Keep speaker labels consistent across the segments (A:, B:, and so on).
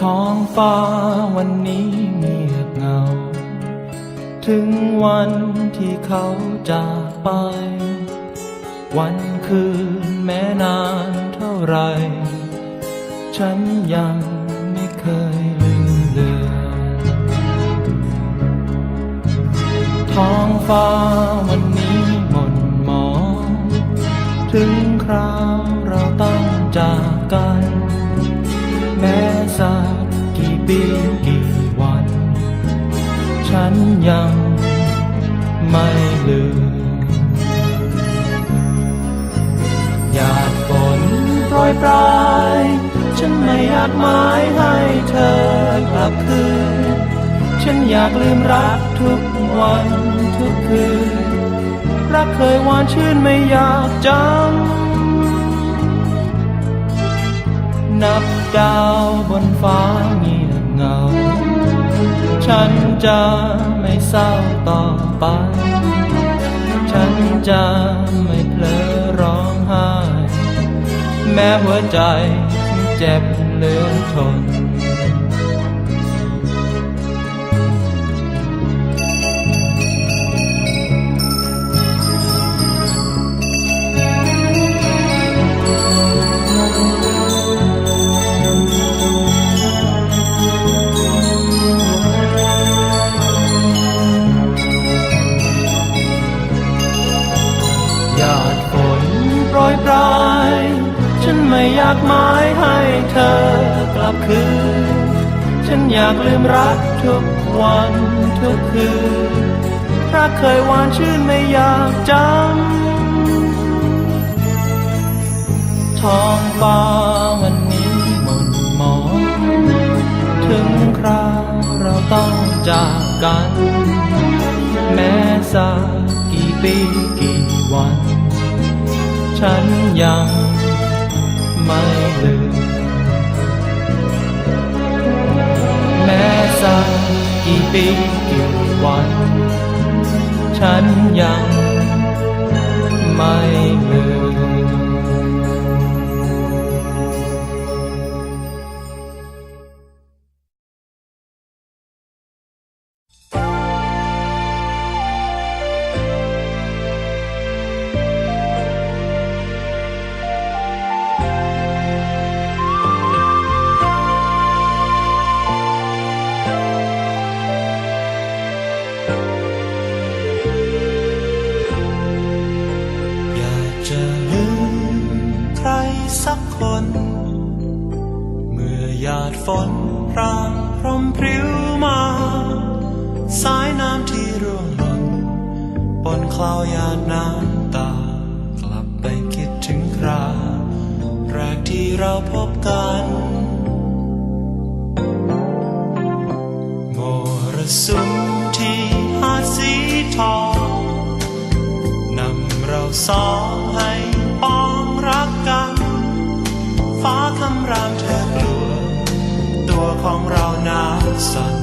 A: ท้องฟ้าวันนี้เงียบเงา ถึงวันที่เขาจากไป วันคืนแม้นานเท่าไร ฉันยังไม่เคยลืมเลือนท้องฟ้าวันนี้หม่นหมอง ถึงคราว อยากลืมรักทุกวันทุกคืน รักเคยหวานชื่นไม่อยากจำ นับดาวบนฟ้าเงียบเงา ฉันจะไม่เศร้าต่อไป ฉันจะไม่เพลอร้องไห้ แม้หัวใจเจ็บเหลือทน ลับคืน ฉันอยากลืมรักทุกวันทุกคืนรักเคยหวานชื่นไม่อยากจำท้องฟ้าวันนี้หม่นหมองถึงคราวเราต้องจากกัน แม้สักกี่ปีกี่วัน ฉันยังไม่ลืม ม้สักกี่ปีกี่วัน ฉันยังไม่ลืม นพรางพรมพริ้วมา สายน้ำที่ร่วงหล่นปนคลาวยาน้ำตา กลับไปคิดถึงคราแรกที่เราพบกันโมรสุมที่หาดสีทองนำเราสองให้ปองรักกัน ฟ้าคำรามเธอ ของเรานาสั่น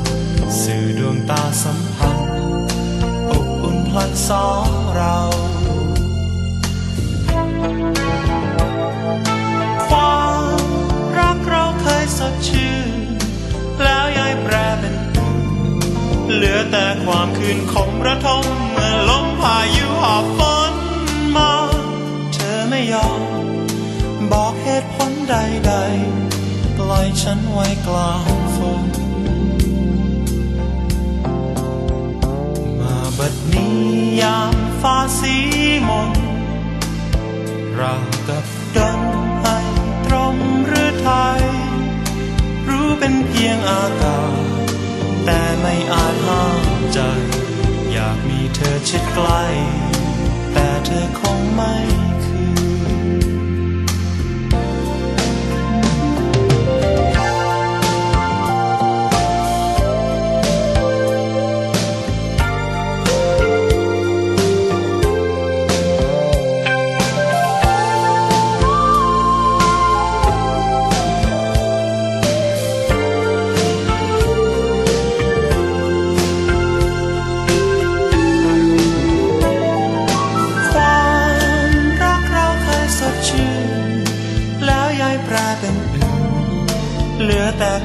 A: สื่อดวงตาสัมพันธ์อบอุ่นพลันสองเราความรักเราเคยสดชื่นแล้วย้ายแปรเป็นอื่นเหลือแต่ความคืนคมระทมเมื่อลมพายุหอบฝนมา เธอไม่ยอม บอกเหตุผลใดๆ ล่อยฉันไว้กลางฝนมาบัดนี้ยามฟ้าสีมนเรากับดนให้ตรงหรือไทย รู้เป็นเพียงอากาศ แต่ไม่อาจห้ามใจ อยากมีเธอชิดใกล้ แต่เธอคงไม่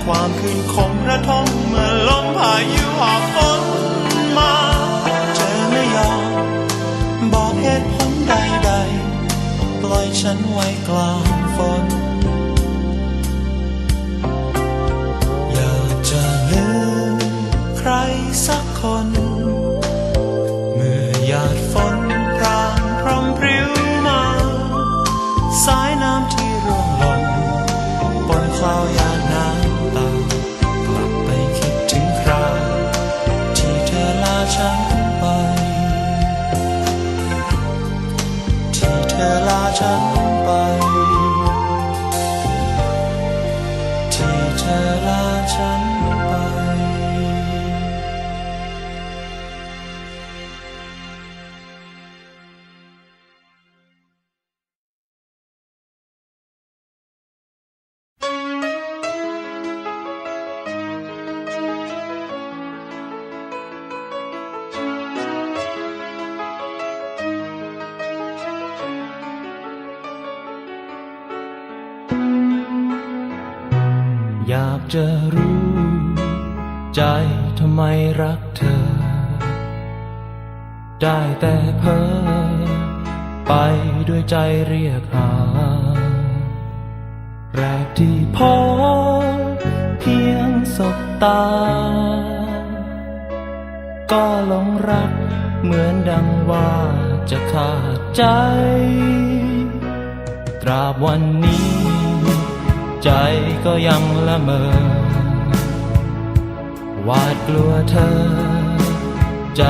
A: ความคืนคงระทมเมื่อลมพายุหอบฝนมาเธอไม่ยอมบอกเหตุผลใดๆ ปล่อยฉันไว้กลางฝน อยากจะลืมใครสัก อยาก
B: จะรู้ ใจทำไมรักเธอ ได้แต่เพ้อไปด้วยใจเรียกหา แรกที่พบเพียงสบตา ก็หลงรักเหมือนดังว่าจะขาดใจ ตราบวันนี้ ใจก็ยังละเมอหวาดกลัวเธอ ใจ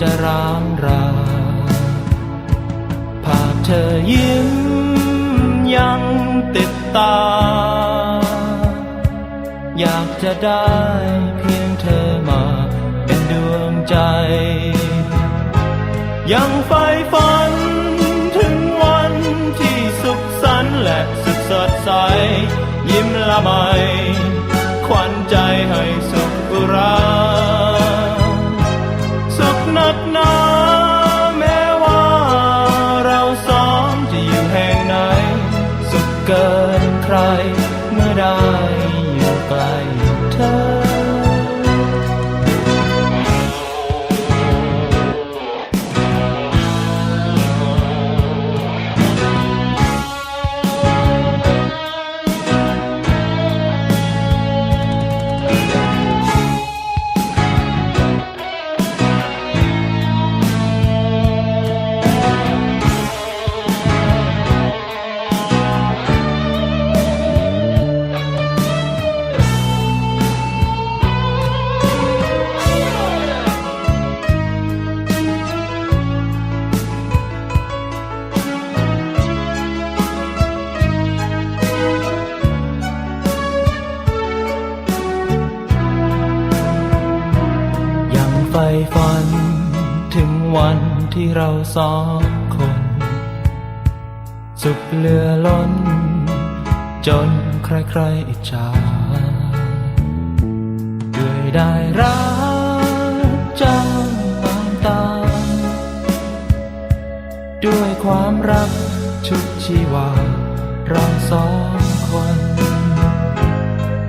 B: จะร้างรา ภาพเธอยิ้มยังติดตา อยากจะได้เพียงเธอมาเป็นดวงใจ ยังใฝ่ฝัน ยิ้ วันที่เราสองคน สุขเหลือล้น จนใครๆอิจฉาด้วยได้รักเจ้าตามตา ด้วยความรักชุดชีวา เราสองคน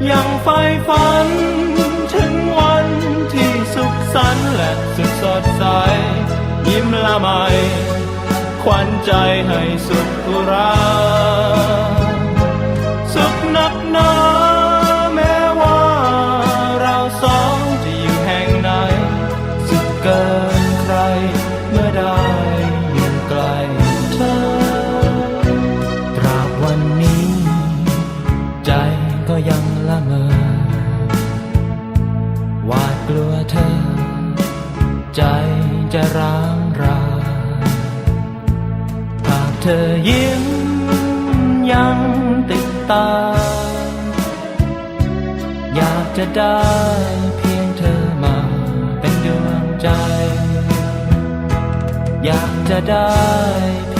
B: ยังใฝ่ฝัน ละไมควันใจให้สุขุราสุขนักหนาแม้ว่าเราสองจะอยู่แห่งไหน สุขเกินใครเมื่อได้อยู่ใกลเธอ ตราบวันนี้ ใจก็ยังละเมอหวาดกลัวเธอ ใจจะร้าง เธอยิ้มยังติดตา อยากจะได้เพียงเธอมาเป็นดวงใจ อยากจะได้